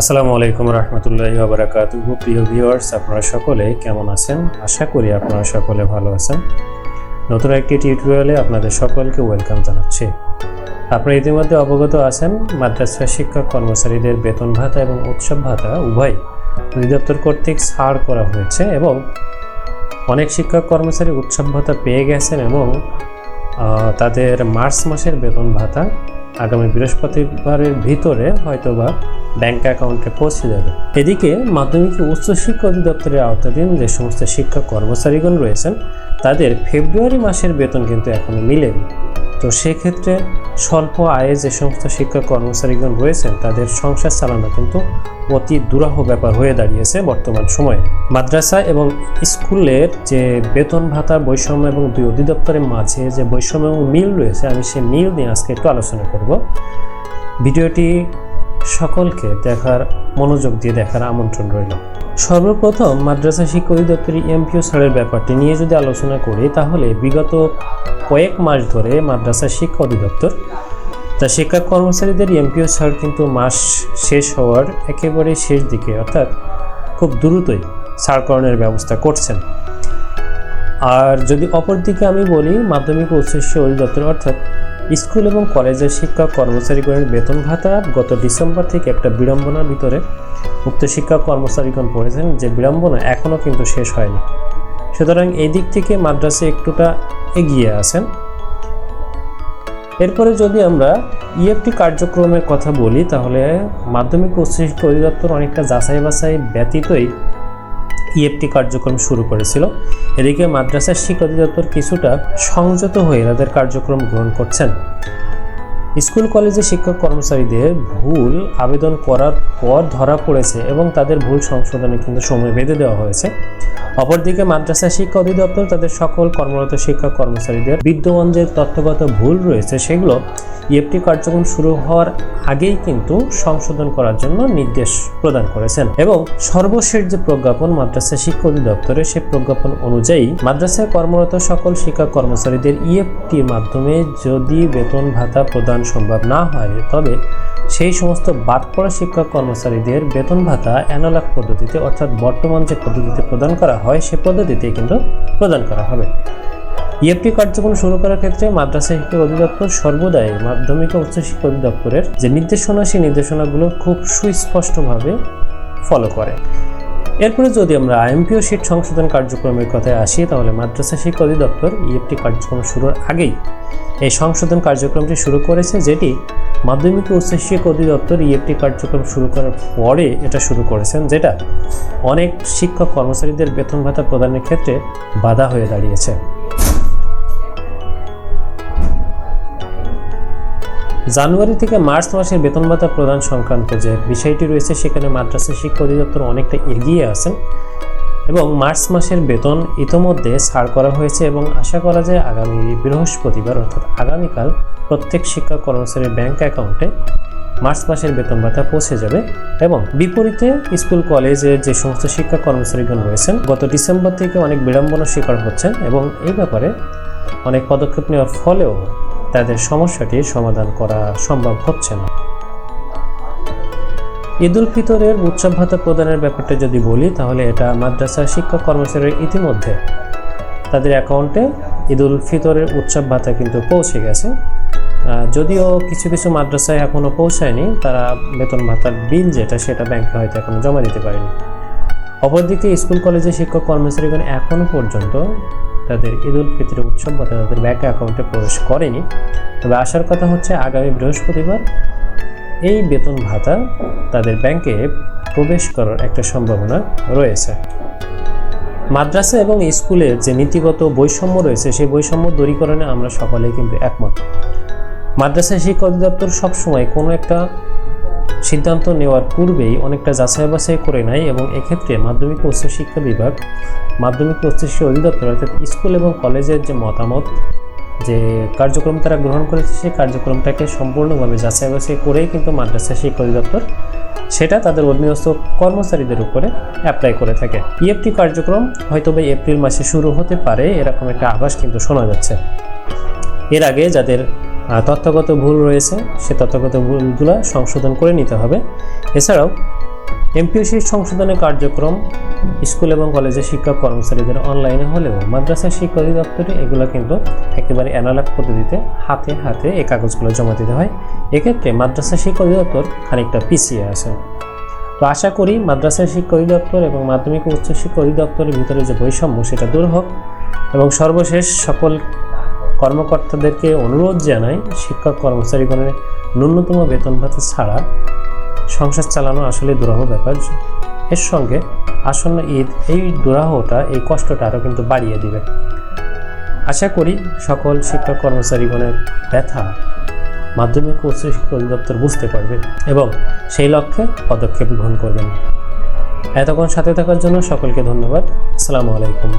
আসসালামু আলাইকুম রহমতুল্লাহি বারাকাতু প্রিয় ভিউয়ার্স আপনারা সকলে কেমন আছেন? আশা করি আপনারা সকলে ভালো আছেন। নতুন একটি টিউটোরিয়ালে আপনাদের সকলকে ওয়েলকাম জানাচ্ছি। আপনারা ইতিমধ্যে অবগত আছেন মাদ্রাসা শিক্ষক কর্মচারীদের বেতন ভাতা এবং উৎসব ভাতা উভয় অধিদপ্তর কর্তৃক ছাড় করা হয়েছে এবং অনেক শিক্ষক কর্মচারী উৎসব ভাতা পেয়ে গেছেন এবং তাদের মার্চ মাসের বেতন ভাতা আগামী বৃহস্পতিবারের ভিতরে হয়তোবা ব্যাংক অ্যাকাউন্টে পৌঁছে যাবে। এদিকে মাধ্যমিক উচ্চশিক্ষা অধিদপ্তরের আওতাধীন যে সমস্ত শিক্ষক কর্মচারীগণ রয়েছেন, তাদের ফেব্রুয়ারি মাসের বেতন কিন্তু এখনও মিলেনি। তো সেক্ষেত্রে স্বল্প আয়ে যে সমস্ত শিক্ষক কর্মচারীগণ রয়েছেন, তাদের সংসার চালানো কিন্তু অতি দুরাহ ব্যাপার হয়ে দাঁড়িয়েছে বর্তমান সময়ে। মাদ্রাসা এবং স্কুলের যে বেতন ভাতা, বৈষম্য এবং দুই অধিদপ্তরের মাঝে যে বৈষম্য এবং মিল রয়েছে, আমি সেই মিল নিয়ে আজকে একটু আলোচনা করব। ভিডিওটি সকলকে দেখার, মনোযোগ দিয়ে দেখার আমন্ত্রণ রইল। সর্বপ্রথম মাদ্রাসা শিক্ষা অধিদপ্তরের এমপিও ছাড়ের ব্যাপারটি নিয়ে যদি আলোচনা করি, তাহলে বিগত কয়েক মাস ধরে মাদ্রাসা শিক্ষা অধিদপ্তর, তা শিক্ষা কর্মচারীদের এমপিও ছাড় কিন্তু মাস শেষ হওয়ার একেবারে শেষ দিকে, অর্থাৎ খুব দ্রুতই ছাড়করণের ব্যবস্থা করছেন। আর যদি অপরদিকে আমি বলি, মাধ্যমিক ও উচ্চশিক্ষা অধিদপ্তর, অর্থাৎ স্কুল এবং কলেজের শিক্ষক কর্মচারীগণের বেতন ভাতা গত ডিসেম্বর থেকে একটা বিড়ম্বনার ভিতরে উক্ত শিক্ষক কর্মচারীগণ পড়েছেন, যে বিড়ম্বনা এখনও কিন্তু শেষ হয়নি সুতরাং এই দিক থেকে মাদ্রাসা একটুটা এগিয়ে আছেন। এরপরে যদি আমরা ইএফটি কার্যক্রমের কথা বলি, তাহলে মাধ্যমিক উচ্চশিক্ষা অধিদপ্তর অনেকটা যাচাই বাছাই ব্যতীতই ইএফটি কার্যক্রম শুরু করেছিল। এদিকে মাদ্রাসার শিক্ষা অধিদপ্তর কিছুটা সংযত হয়ে তাদের কার্যক্রম গ্রহণ করছেন। স্কুল, কলেজে শিক্ষক কর্মচারীদের ভুল আবেদন করার পর ধরা পড়েছে এবং তাদের ভুল সংশোধনে কিন্তু সময় বেঁধে দেওয়া হয়েছে। অপরদিকে মাদ্রাসা শিক্ষা অধিদপ্তর তাদের সকল কর্মরত শিক্ষক কর্মচারীদের বিদ্যমান যে তথ্যগত ভুল রয়েছে সেগুলো ইএফটি কার্যক্রম শুরু হওয়ার আগেই কিন্তু সংশোধন করার জন্য নির্দেশ প্রদান করেছেন এবং সর্বশেষ যে প্রজ্ঞাপন মাদ্রাসা শিক্ষা অধিদপ্তরে সেই প্রজ্ঞাপন অনুযায়ী মাদ্রাসায় কর্মরত সকল শিক্ষক কর্মচারীদের ইএফটির মাধ্যমে যদি বেতন ভাতা প্রদান সম্ভব না হয়। তবে সেই সমস্ত বাদ পড়া শিক্ষক কর্মচারীদের বেতন ভাতা, অ্যানালগ পদ্ধতিতে অর্থাৎ বর্তমান যে পদ্ধতিতে প্রদান করা হয়, সে পদ্ধতিতে কিন্তু প্রদান করা হবে। ইএফটি কার্যক্রম শুরু করার ক্ষেত্রে মাদ্রাসা শিক্ষা অধিদপ্তর সর্বদাই মাধ্যমিক ও উচ্চশিক্ষা অধিদপ্তরের যে নির্দেশনা, সেই নির্দেশনাগুলো খুব সুস্পষ্টভাবে ফলো করে। এরপরে যদি আমরা আইএমপিও শিট সংশোধন কার্যক্রমের কথায় আসি, তাহলে মাদ্রাসা শিক্ষা অধিদপ্তর ইএফটি কার্যক্রম শুরুর আগেই এই সংশোধন কার্যক্রমটি শুরু করেছে, যেটি মাধ্যমিক ও উচ্চশিক্ষা অধিদপ্তর ইএফটি কার্যক্রম শুরু করার পরে এটা শুরু করেছেন, যেটা অনেক শিক্ষক কর্মচারীদের বেতন ভাতা প্রদানের ক্ষেত্রে বাধা হয়ে দাঁড়িয়েছে। জানুয়ারি থেকে মার্চ মাসের বেতন ভাতা প্রদান সংক্রান্ত যে বিষয়টি রয়েছে, সেখানে মাদ্রাসা শিক্ষা অধিদপ্তর অনেকটা এগিয়ে আছেন এবং মার্চ মাসের বেতন ইতোমধ্যে ছাড় করা হয়েছে এবং আশা করা যায় আগামী বৃহস্পতিবার, অর্থাৎ আগামীকাল, প্রত্যেক শিক্ষা কর্মচারীর ব্যাংক অ্যাকাউন্টে মার্চ মাসের বেতন ভাতা পৌঁছে যাবে এবং বিপরীতে স্কুল কলেজের যে সমস্ত শিক্ষা কর্মচারীগণ রয়েছেন, গত ডিসেম্বর থেকে অনেক বিড়ম্বনার শিকার হচ্ছেন এবং এই ব্যাপারে অনেক পদক্ষেপ নেওয়ার ফলেও তাদের সমস্যাটির সমাধান করা সম্ভব হচ্ছে না। ঈদ উল ফিতরের উৎসব ভাতা প্রদানের ব্যাপারটা যদি বলি, তাহলে এটা মাদ্রাসা শিক্ষক কর্মচারীর ইতিমধ্যে তাদের অ্যাকাউন্টে ঈদ উল ফিতরের উৎসব ভাতা কিন্তু পৌঁছে গেছে। যদিও কিছু কিছু মাদ্রাসায় এখনও পৌঁছায়নি, তারা বেতন ভাতার বিল যেটা সেটা ব্যাংকে হয়তো এখনও জমা দিতে পারেনি। অপরদিকে স্কুল কলেজে শিক্ষক কর্মচারীগণ এখনও পর্যন্ত তাদের ঈদ উল ফিতরের উৎসব ভাতা তাদের ব্যাংক অ্যাকাউন্টে প্রবেশ করেনি। তবে আসার কথা হচ্ছে আগামী বৃহস্পতিবার এই বেতন ভাতা তাদের ব্যাংকে প্রবেশ করার একটা সম্ভাবনা রয়েছে। মাদ্রাসা এবং স্কুলের যে নীতিগত বৈষম্য রয়েছে, সেই বৈষম্য দূরীকরণে আমরা সকলেই কিন্তু একমত। মাদ্রাসা শিক্ষা অধিদপ্তর সবসময় কোনো একটা সিদ্ধান্ত নেওয়ার পূর্বেই অনেকটা যাচাই বাছাই করে নেয় এবং এক্ষেত্রে মাধ্যমিক ও উচ্চশিক্ষা বিভাগ, মাধ্যমিক ও উচ্চশিক্ষা অধিদপ্তর অর্থাৎ স্কুল এবং কলেজের যে মতামত, যে কার্যক্রম তারা গ্রহণ করেছে, সেই কার্যক্রমটাকে সম্পূর্ণভাবে যাচাই বাছাই করেই কিন্তু মাদ্রাসা শিক্ষা অধিদপ্তর সেটা তাদের অধীনস্থ কর্মচারীদের উপরে অ্যাপ্লাই করে থাকে। ইএফটি কার্যক্রম হয়তো বা এপ্রিল মাসে শুরু হতে পারে, এরকম একটা আভাস কিন্তু শোনা যাচ্ছে। এর আগে যাদের তথ্যগত ভুল রয়েছে, সে তথ্যগত ভুলগুলো সংশোধন করে নিতে হবে। এছাড়াও এমপিও সিট সংশোধনের কার্যক্রম স্কুল এবং কলেজের শিক্ষক কর্মচারীদের অনলাইনে হলেও মাদ্রাসা শিক্ষা অধিদপ্তরে এগুলো কিন্তু একেবারে অ্যানালগ পদ্ধতিতে হাতে হাতে এই কাগজগুলো জমা দিতে হয়। এক্ষেত্রে মাদ্রাসা শিক্ষা অধিদপ্তর খানিকটা পিছিয়ে আছে। তো আশা করি মাদ্রাসা শিক্ষা অধিদপ্তর এবং মাধ্যমিক ও উচ্চ শিক্ষা অধিদপ্তরের ভিতরে যে বৈষম্য, সেটা দূর হোক। এবং সর্বশেষ সকল কর্মকর্তাদেরকে অনুরোধ জানাই শিক্ষক কর্মচারীগণের ন্যূনতম বেতন ভাতা ছাড়া সংসার চালানো আসলে দুরহ ব্যাপার। এর সঙ্গে আসন্ন ঈদ, এই দুরাহটা, এই কষ্টটা আরও কিন্তু বাড়িয়ে দিবে। আশা করি সকল শিক্ষক কর্মচারীগণের ব্যথা মাধ্যমিক ও উচ্চ শিক্ষা অধিদপ্তর বুঝতে পারবে এবং সেই লক্ষ্যে পদক্ষেপ গ্রহণ করবেন। এতক্ষণ সাথে থাকার জন্য সকলকে ধন্যবাদ। আসসালামু আলাইকুম।